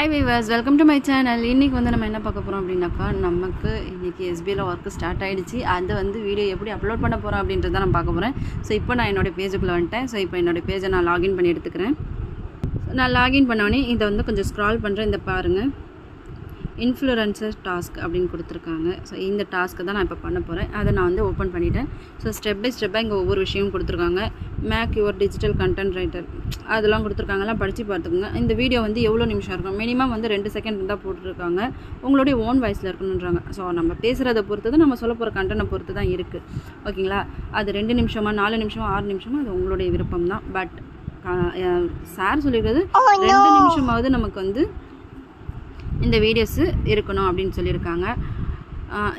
Hi viewers welcome to my channel இன்றைக்கி வந்து நம்ம என்ன பார்க்க போகிறோம் அப்படின்னாக்கா நமக்கு இன்றைக்கி எஸ்பியில் ஒர்க்கு ஸ்டார்ட் ஆகிடுச்சு அது வந்து வீடியோ எப்படி அப்லோட் பண்ண போகிறோம் அப்படின்றத நான் பார்க்க போகிறேன் ஸோ இப்போ நான் என்னோடய பேஜுக்குள்ளே வந்துட்டேன். ஸோ இப்போ என்னோடய பேஜை நான் லாகின் பண்ணி எடுத்துக்கிறேன். ஸோ நான் லாகின் பண்ணோடனே இதை வந்து கொஞ்சம் ஸ்க்ரால் பண்ணுறேன் இந்த பாருங்கள் இன்ஃப்ளூரன்சர் டாஸ்க் அப்படின்னு கொடுத்துருக்காங்க. ஸோ இந்த டாஸ்க்கு தான் நான் இப்போ பண்ண போகிறேன் அதை நான் வந்து ஓப்பன் பண்ணிவிட்டேன் ஸோ ஸ்டெப் பை ஸ்டெப்பாக இங்கே ஒவ்வொரு விஷயமும் கொடுத்துருக்காங்க. Make your digital content writer அதெல்லாம் கொடுத்துருக்காங்கலாம் படித்து பார்த்துக்குங்க. இந்த வீடியோ வந்து எவ்வளோ நிமிஷம் இருக்கும்? மினிமம் வந்து ரெண்டு செகண்ட் இருந்தால் போட்டுருக்காங்க. உங்களுடைய ஓன் வாய்ஸில் இருக்கணுன்றாங்க ஸோ நம்ம பேசுகிறத பொறுத்து தான் நம்ம சொல்ல போகிற கண்டென்ட்டை பொறுத்து தான் இருக்குது ஓகேங்களா அது ரெண்டு நிமிஷமா நாலு நிமிஷமா ஆறு நிமிஷமா அது உங்களுடைய விருப்பம் தான். பட் சார் சொல்லியிருக்கிறது ரெண்டு நிமிஷமாவது நமக்கு வந்து இந்த வீடியோஸு இருக்கணும் அப்படின்னு சொல்லியிருக்காங்க.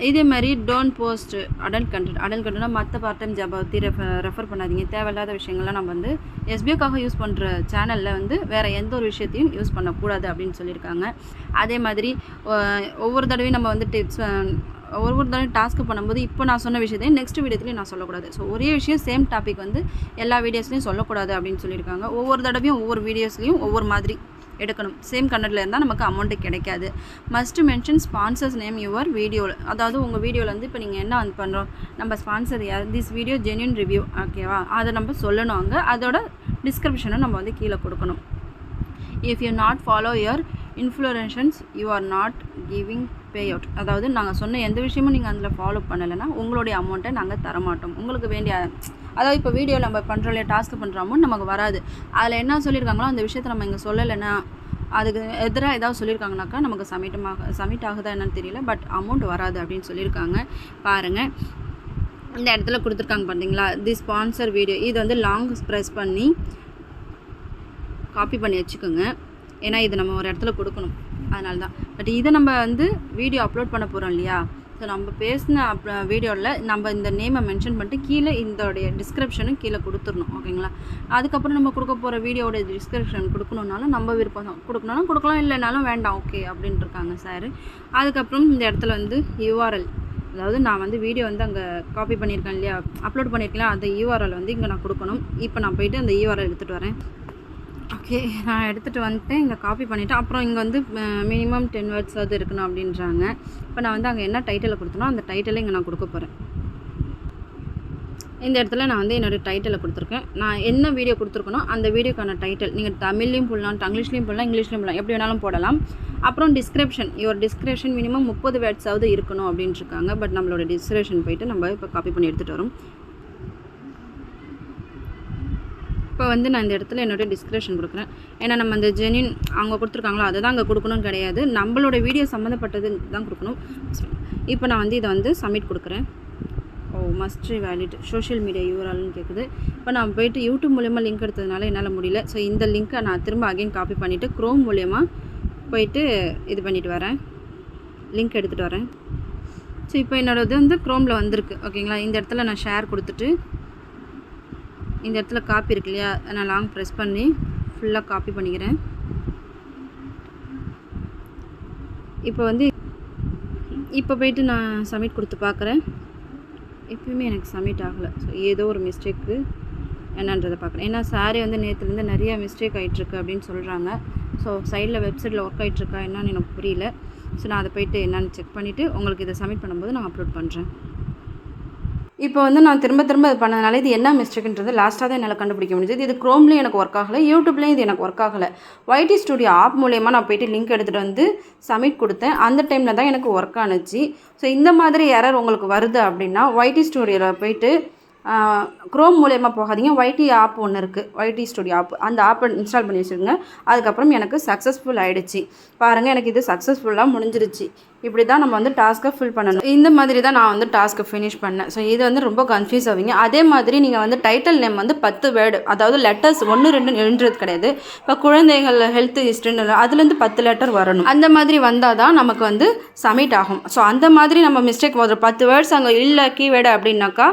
இதே மாதிரி don't post adult content adult கண்டென்ட்னா மற்ற பார்ட் டைம் ஜாப் பற்றி ரெஃபர் ரெஃபர் பண்ணாதீங்க. தேவையில்லாத விஷயங்கள்லாம் நம்ம வந்து எஸ்பிஓக்காக யூஸ் பண்ணுற சேனலில் வந்து வேறு எந்த ஒரு விஷயத்தையும் யூஸ் பண்ணக்கூடாது அப்படின்னு சொல்லியிருக்காங்க. அதே மாதிரி ஒவ்வொரு தடவையும் நம்ம வந்து டிப்ஸ் ஒவ்வொரு தடவையும் டாஸ்க்கு பண்ணும்போது இப்போ நான் சொன்ன விஷயத்தையும் நெக்ஸ்ட் வீடியோத்துலையும் நான் சொல்லக்கூடாது. ஸோ ஒரே விஷயம் சேம் டாபிக் வந்து எல்லா வீடியோஸ்லையும் சொல்லக்கூடாது அப்படின்னு சொல்லியிருக்காங்க. ஒவ்வொரு தடவையும் ஒவ்வொரு வீடியோஸ்லையும் ஒவ்வொரு மாதிரி எடுக்கணும். சேம் கன்னடில் இருந்தால் நமக்கு அமௌண்ட்டு கிடைக்காது. Must mention sponsors name your வீடியோவில் அதாவது உங்கள் வீடியோவில் வந்து இப்போ நீங்கள் என்ன வந்து பண்ணுறோம் நம்ம ஸ்பான்சர் யார்? திஸ் வீடியோ ஜென்யூன் ரிவ்யூ ஓகேவா அதை நம்ம சொல்லணும் அங்கே. அதோட டிஸ்கிரிப்ஷனை நம்ம வந்து கீழே கொடுக்கணும். If you not follow your influencers you are not giving pay out அதாவது நாங்கள் சொன்ன எந்த விஷயமும் நீங்கள் அதில் ஃபாலோ பண்ணலைன்னா உங்களுடைய அமௌண்ட்டை நாங்கள் தரமாட்டோம். உங்களுக்கு வேண்டிய அதாவது இப்போ வீடியோ நம்ம பண்ணுறோம் இல்லையா டாஸ்க் பண்ணுறோமோ நமக்கு வராது. அதில் என்ன சொல்லியிருக்காங்களோ அந்த விஷயத்தை நம்ம இங்கே சொல்லலைன்னா அதுக்கு எதிராக ஏதாவது சொல்லியிருக்காங்கனாக்கா நமக்கு சமிட்டமாக சமிட் ஆகுதா என்னன்னு தெரியல. பட் அமௌண்ட் வராது அப்படின்னு சொல்லியிருக்காங்க. பாருங்கள் இந்த இடத்துல கொடுத்துருக்காங்க பார்த்தீங்களா தி ஸ்பான்சர் வீடியோ இது வந்து லாங் ப்ரெஸ் பண்ணி காப்பி பண்ணி வச்சுக்கோங்க. ஏன்னா இது நம்ம ஒரு இடத்துல கொடுக்கணும். அதனால தான் பட் இதை நம்ம வந்து வீடியோ அப்லோட் பண்ண போகிறோம் இல்லையா? ஸோ நம்ம பேசின அப் வீடியோவில் நம்ம இந்த நேமை மென்ஷன் பண்ணிட்டு கீழே இதோடைய டிஸ்கிரிப்ஷனும் கீழே கொடுத்துடணும் ஓகேங்களா அதுக்கப்புறம் நம்ம கொடுக்க போகிற வீடியோவோட டிஸ்கிரிப்ஷன் கொடுக்கணுன்னாலும் நம்ம விருப்பம் தான். கொடுக்கணும்னா கொடுக்கலாம் இல்லைனாலும் வேண்டாம் ஓகே அப்படின்ட்டு இருக்காங்க சார் அதுக்கப்புறம் இந்த இடத்துல வந்து யூஆர்எல் அதாவது நான் வந்து வீடியோ வந்து அங்கே காப்பி பண்ணியிருக்கேன் இல்லையா? அப்லோட் பண்ணியிருக்கேன் அந்த யூஆர்எல் வந்து இங்கே நான் கொடுக்கணும். இப்போ நான் போயிட்டு அந்த யூஆர்எல் எடுத்துகிட்டு வரேன். ஓகே நான் எடுத்துகிட்டு வந்துட்டேன். இங்கே காப்பி பண்ணிவிட்டேன் அப்புறம் இங்கே வந்து மினிமம் டென் வேர்ட்ஸாவது இருக்கணும் அப்படின்றாங்க. இப்போ நான் வந்து அங்கே என்ன டைட்டிலை கொடுத்தனோ அந்த டைட்டிலை இங்கே நான் கொடுக்க போகிறேன் இந்த இடத்துல நான் வந்து என்னோடய டைட்டிலை கொடுத்துருக்கேன். நான் என்ன வீடியோ கொடுத்துருக்கனோ அந்த வீடியோக்கான டைட்டில் நீங்கள் தமிழ்லையும் போடலாம் தங்கிலீஷ்லையும் போடலாம் இங்கிலீஷ்லையும் போடலாம் எப்படி வேணாலும் போடலாம். அப்புறம் டிஸ்கிரிப்ஷன் யுவர் டிஸ்கிரிப்ஷன் மினிமம் முப்பது வேர்ட்ஸாவது இருக்கணும் அப்படின்ட்டுருக்காங்க பட் நம்மளோட டிஸ்கிரிப்ஷன் போயிட்டு நம்ம இப்போ காப்பி பண்ணி எடுத்துகிட்டு வரோம். இப்போ வந்து நான் இந்த இடத்துல என்னோடய டிஸ்கிரிப்ஷன் கொடுக்குறேன். ஏன்னா நம்ம அந்த ஜெனின் அவங்க கொடுத்துருக்காங்களோ அதை தான் அங்கே கொடுக்கணும்னு கிடையாது. நம்மளோட வீடியோ சம்மந்தப்பட்டது தான் கொடுக்கணும். இப்போ நான் வந்து இதை வந்து சப்மிட் கொடுக்குறேன். ஓ must be valid social media யூஆர்எல்னு கேட்குது இப்போ நான் போயிட்டு யூடியூப் மூலயமா லிங்க் எடுத்ததுனால என்னால் முடியல. ஸோ இந்த லிங்க்கை நான் திரும்ப அகைன் காப்பி பண்ணிவிட்டு க்ரோம் மூலயமா போயிட்டு இது பண்ணிட்டு வரேன். லிங்க் எடுத்துகிட்டு வரேன். ஸோ இப்போ என்னோடது வந்து க்ரோமில் வந்திருக்கு. ஓகேங்களா இந்த இடத்துல நான் ஷேர் கொடுத்துட்டு இந்த இடத்துல காப்பி இருக்கு இல்லையா? நான் லாங் ப்ரெஸ் பண்ணி ஃபுல்லாக காப்பி பண்ணிக்கிறேன். இப்போ வந்து இப்போ போயிட்டு நான் சப்மிட் கொடுத்து பார்க்குறேன். எப்பயுமே எனக்கு சப்மிட் ஆகலை. ஸோ ஏதோ ஒரு மிஸ்டேக்கு என்னன்றதை பார்க்குறேன். ஏன்னா சாரே வந்து நேற்றுலேருந்து நிறையா மிஸ்டேக் ஆகிட்டுருக்கு அப்படின்னு சொல்கிறாங்க ஸோ சைடில் வெப்சைட்டில் ஒர்க் ஆகிட்டுருக்கா என்னன்னு எனக்கு புரியல. ஸோ நான் அதை போயிட்டு என்னென்னு செக் பண்ணிவிட்டு உங்களுக்கு இதை சப்மிட் பண்ணும்போது நான் அப்லோட் பண்ணுறேன் இப்போ வந்து நான் திரும்ப திரும்ப இது பண்ணதுனால இது என்ன மிஸ்டேக்ன்றது லாஸ்ட்டாக தான் என்னால் கண்டுபிடிக்க முடிஞ்சது. இது க்ரோம்லேயும் எனக்கு ஒர்க் ஆகலை யூடியூப்லேயும் இது எனக்கு ஒர்க் ஆகலை. ஒய்டி ஸ்டுடியோ ஆப் மூலயமா நான் போயிட்டு லிங்க் எடுத்துகிட்டு வந்து சப்மிட் கொடுத்தேன். அந்த டைமில் தான் எனக்கு ஒர்க் ஆனுச்சு. ஸோ இந்த மாதிரி யாராவது உங்களுக்கு வருது அப்படின்னா ஒய்டி ஸ்டுடியோவில் போயிட்டு க்ரோம் மூலயமா போகாதீங்க. ஒய்டி ஆப் ஒன்று இருக்குது ஒய்டி ஸ்டுடியோ ஆப் அந்த ஆப்பை இன்ஸ்டால் பண்ணி வச்சுருங்க. அதுக்கப்புறம் எனக்கு சக்ஸஸ்ஃபுல் ஆகிடுச்சு பாருங்கள் எனக்கு இது சக்ஸஸ்ஃபுல்லாக முடிஞ்சிருச்சு. இப்படி தான் நம்ம வந்து டாஸ்க்கை ஃபில் பண்ணணும். இந்த மாதிரி தான் நான் வந்து டாஸ்க்கை ஃபினிஷ் பண்ணேன். ஸோ இது வந்து ரொம்ப கன்ஃபியூஸ் ஆவீங்க. அதே மாதிரி நீங்கள் வந்து டைட்டில் நேம் வந்து பத்து வேர்டு அதாவது லெட்டர்ஸ் ஒன்று ரெண்டு எழுன்றது கிடையாது. இப்போ குழந்தைகள் ஹெல்த் ஹிஸ்ட்ரின்னு அதுலேருந்து பத்து லெட்டர் வரணும். அந்த மாதிரி வந்தால் தான் நமக்கு வந்து சப்மிட் ஆகும். ஸோ அந்த மாதிரி நம்ம மிஸ்டேக் வந்துடும் பத்து வேர்ட்ஸ் அங்கே இல்லை கீவேர்டு அப்படின்னாக்கா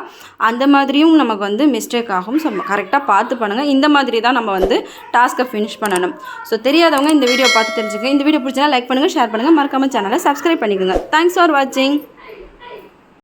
அந்த மாதிரியும் நமக்கு வந்து மிஸ்டேக் ஆகும். ஸோ கரெக்டாக பார்த்து பண்ணுங்கள் இந்த மாதிரி தான் நம்ம வந்து டாஸ்க்கை ஃபினிஷ் பண்ணணும். ஸோ தெரியாதவங்க இந்த வீடியோ பார்த்து தெரிஞ்சுக்க இந்த வீடியோ பிடிச்சா லைக் பண்ணுங்கள் ஷேர் பண்ணுங்கள் மறக்காமல் சேனலை சப்ஸ்கிரைப் பண்ணிக்கோங்க. தேங்க்ஸ் ஃபார் வாட்சிங்